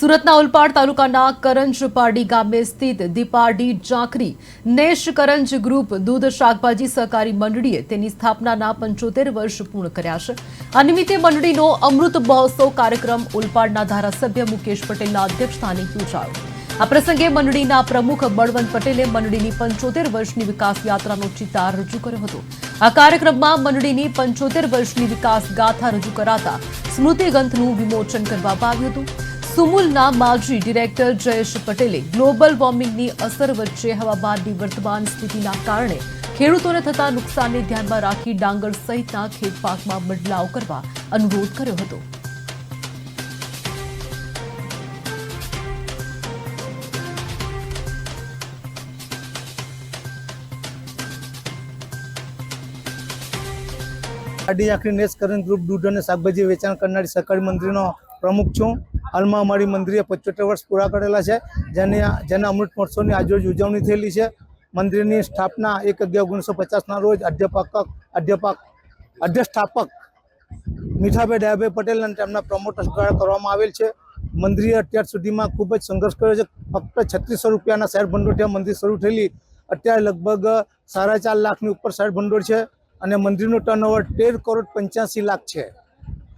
સુરતના ઓલપાડ તાલુકાના કરંજપાડી ગામે સ્થિત દીપાડી ઝાંખરી નેશ કરંજ ગ્રુપ દૂધ શાકભાજી સહકારી મંડળીએ તેની સ્થાપનાના પંચોતેર વર્ષ પૂર્ણ કર્યા છે. આ નિમિત્તે મંડળીનો અમૃત મહોત્સવ કાર્યક્રમ ઓલપાડના ધારાસભ્ય મુકેશ પટેલના અધ્યક્ષસ્થાને યોજાયો. આ પ્રસંગે મંડળીના પ્રમુખ બળવંત પટેલે મંડળીની પંચોતેર વર્ષની વિકાસ યાત્રાનો ચિતાર રજૂ કર્યો હતો. આ કાર્યક્રમમાં મંડળીની પંચોતેર વર્ષની વિકાસ ગાથા રજૂ કરાતા સ્મૃતિ ગ્રંથનું વિમોચન કરવામાં આવ્યું હતું. સુમુલના માજી ડિરેક્ટર જયેશ પટેલે ગ્લોબલ વોર્મિંગની અસર વચ્ચે હવામાનની વર્તમાન સ્થિતિના કારણે ખેડૂતોને થતા નુકસાનને ધ્યાનમાં રાખી ડાંગર સહિતના ખેત પાકમાં બદલાવ કરવા અનુરોધ કર્યો હતો. આડી આખરી નેસ કરંજ ગ્રુપ દૂધ અને શાકભાજી વેચાણ કરનારી સહકારી મંત્રીનો પ્રમુખ છું. હાલમાં અમારી મંદિરે પંચોતેર વર્ષ પૂરા કરેલા છે. જેને જેના અમૃત મહોત્સવની આજરોજ ઉજવણી થયેલી છે. મંદિરની સ્થાપના એક અગિયાર ઓગણીસો પચાસના રોજ અધ્યાપક અધ્યાપક અધ્યસ્થાપક મીઠાભાઈ દયાભાઈ પટેલ અને તેમના પ્રમોટર્સ દ્વારા કરવામાં આવેલ છે. મંદિરે અત્યાર સુધીમાં ખૂબ જ સંઘર્ષ કર્યો છે. ફક્ત છત્રીસો રૂપિયાના શહેર ભંડોળથી મંદિર શરૂ થયેલી. અત્યારે લગભગ સાડા ચાર લાખની ઉપર શહેર ભંડોળ છે અને મંદિરનું ટર્નઓવર તેર કરોડ પંચ્યાસી લાખ છે.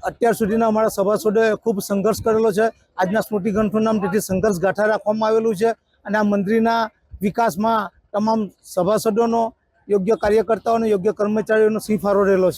અત્યાર સુધીના અમારા સભાસદોએ ખૂબ સંઘર્ષ કરેલો છે. આજના સ્મૃતિ ગ્રંથનું નામ તેથી સંઘર્ષ ગાથા રાખવામાં આવેલું છે અને આ મંદિરના વિકાસમાં તમામ સભાસદોનો, યોગ્ય કાર્યકર્તાઓનો, યોગ્ય કર્મચારીઓનો સિંહ રહેલો છે.